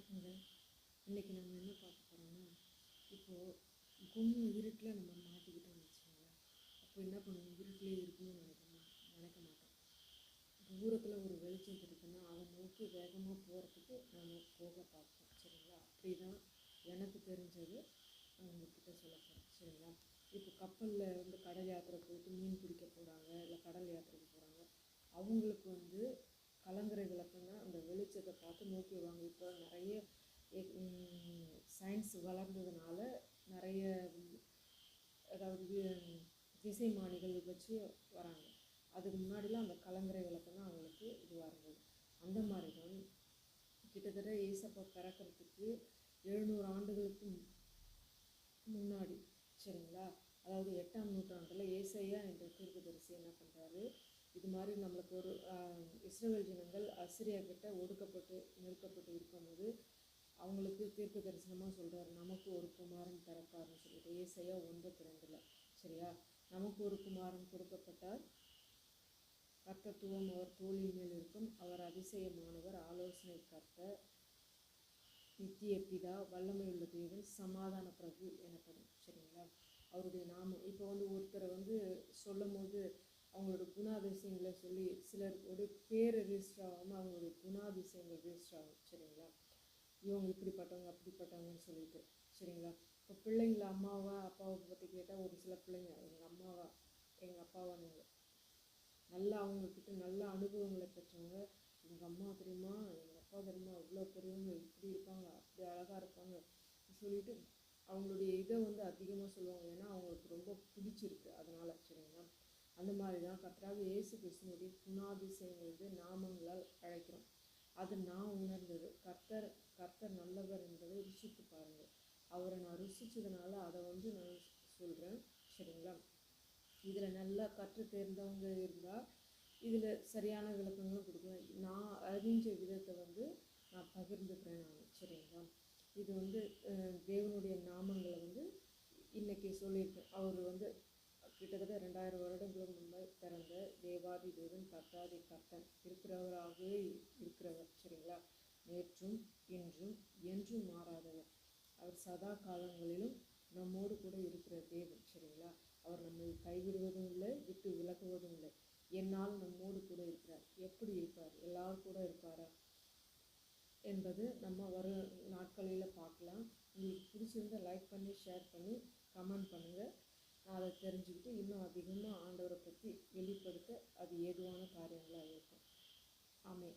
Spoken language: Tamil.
வணக்கங்க இன்றைக்கி நம்ம என்ன பார்க்க போகிறோம்னா இப்போது கும்மு இருட்டில் நம்ம மாட்டிக்கிட்டோம்னு வச்சுக்கோங்களேன் அப்போ என்ன பண்ணுவோம்? இருட்டிலே இருக்குன்னு நினைக்கணும் நினைக்க மாட்டோம். தூரத்தில் ஒரு வெளிச்சம் இருக்குன்னா அதை நோக்கி வேகமாக போகிறதுக்கு நம்ம போக பார்ப்போம். சரிங்களா? அப்படி தான் எனக்கு தெரிஞ்சது நான் உங்ககிட்ட சொல்ல போகிறேன் சரிங்களா? இப்போ கப்பலில் வந்து கடல் யாத்திரை போயிட்டு மீன் பிடிக்க போகிறாங்க இல்லை கடல் யாத்திரைக்கு போகிறாங்க அவங்களுக்கு வந்து கலங்கரை விளக்குன்னா அந்த வெளிச்சத்தை பார்த்து நோக்கிடுவாங்க இப்போ நிறைய சயின்ஸ் வளர்ந்ததுனால நிறைய அதாவது திசைமானிகள் வச்சு வராங்க. அதுக்கு முன்னாடிலாம் அந்த கலங்கரை விளக்கு தான் அவங்களுக்கு இதுவாக இருந்தது. அந்த மாதிரி தான் கிட்டத்தட்ட ஏசப்பா பிறக்கிறதுக்கு எழுநூறு ஆண்டுகளுக்கு முன்னாடி சரிங்களா? அதாவது எட்டாம் நூற்றாண்டில் ஏசையா என்ற தீர்க்கதரிசி என்ன பண்ணுறாரு இது மாதிரி நம்மளுக்கு ஒரு இஸ்ரேல் ஜனங்கள் அசிரியா கிட்ட ஒடுக்கப்பட்டு நெருக்கப்பட்டு இருக்கும்போது அவங்களுக்கு தீர்க்க தரிசனமாக சொல்கிறார் நமக்கு ஒரு குமாரன் பிறப்பார்னு சொல்லிட்டு. ஏசையா ஒன்பத்தி ரெண்டில் சரியா? நமக்கு ஒரு குமாரன் கொடுக்கப்பட்டார். கர்த்தத்துவம் அவர் தோளின் மேல் இருக்கும். அவர் அதிசயமானவர் ஆலோசனை கர்த்தர் நித்திய பிதா வல்லமையுள்ள தேவன் சமாதான பிரபு எனப்படும். சரிங்களா? அவருடைய நாமம். இப்போ வந்து ஒருத்தரை வந்து சொல்லும் போது அவங்களோட குணாதிசயங்களை சொல்லி சிலருடைய பேர் ரெஜிஸ்டர் ஆகாமல் அவங்களுடைய குணாதிசயங்கள் ரெஜிஸ்டர் ஆகும் சரிங்களா? இவங்க இப்படிப்பட்டவங்க அப்படிப்பட்டவங்கன்னு சொல்லிட்டு சரிங்களா? இப்போ பிள்ளைங்கள அம்மாவா அப்பாவை பற்றி கேட்டால் ஒரு சில பிள்ளைங்க எங்கள் அம்மாவா எங்கள் அப்பாவானுங்க நல்லா அவங்கக்கிட்ட நல்ல அனுபவங்களை பெற்றவங்க எங்கள் அம்மா தெரியுமா எங்கள் அப்பா தெரியுமா அவ்வளோ பெரியவங்க இப்படி இருப்பாங்க அப்படி அழகாக இருப்பாங்க சொல்லிட்டு அவங்களுடைய இதை வந்து அதிகமாக சொல்லுவாங்க. ஏன்னா அவங்களுக்கு ரொம்ப பிடிச்சிருக்கு அதனால் சரிங்களா? அந்த மாதிரி தான் கர்த்தராக இயேசு கிருஷ்ணனுடைய குணாதிசயங்கள் வந்து நாமங்களால் அழைக்கிறோம். அது நான் உணர்ந்தது. கர்த்தர் கர்த்தர் நல்லவர் என்பதை ருசித்து பாருங்கள். அவரை நான் ருசித்ததுனால அதை வந்து நான் சொல்கிறேன் சரிங்களா? இதில் நல்லா கற்று தேர்ந்தவங்க இருந்தால் இதில் சரியான விளக்கங்களும் கொடுக்குவேன் நான் அறிஞ்ச விதத்தை வந்து நான் பகிர்ந்துக்கிறேன் நான். சரிங்களா? இது வந்து தேவனுடைய நாமங்களை வந்து இன்றைக்கி சொல்லியிருக்கேன் அவர் வந்து கிட்டத்தட்ட ரெண்டாயிரம் வருடங்களுக்கு முன்பே பிறந்த தேவாதி தேவன் கர்த்தாதி கர்த்தன் இருக்கிறவராகவே இருக்கிறவர் சரிங்களா? நேற்றும் இன்றும் என்றும் மாறாதவர். அவர் சதா காலங்களிலும் நம்மோடு கூட இருக்கிற தேவன் சரிங்களா? அவர் நம்மை கைவிடுவதும் இல்லை விட்டு விலகுவதும் இல்லை. என்னால் நம்மோடு கூட இருக்கிறார். எப்படி இருப்பார்? எல்லாரும் கூட இருப்பாரா? என்பது நம்ம வரும் நாட்களில் பார்க்கலாம். உங்களுக்கு பிடிச்சிருந்தால் லைக் பண்ணி ஷேர் பண்ணி கமெண்ட் பண்ணுங்கள் அதை தெரிஞ்சுக்கிட்டு இன்னும் அதிகமாக ஆண்டவரை பற்றி வெளிப்படுத்த அது ஏதுவான காரியங்களாக இருக்கும். ஆமே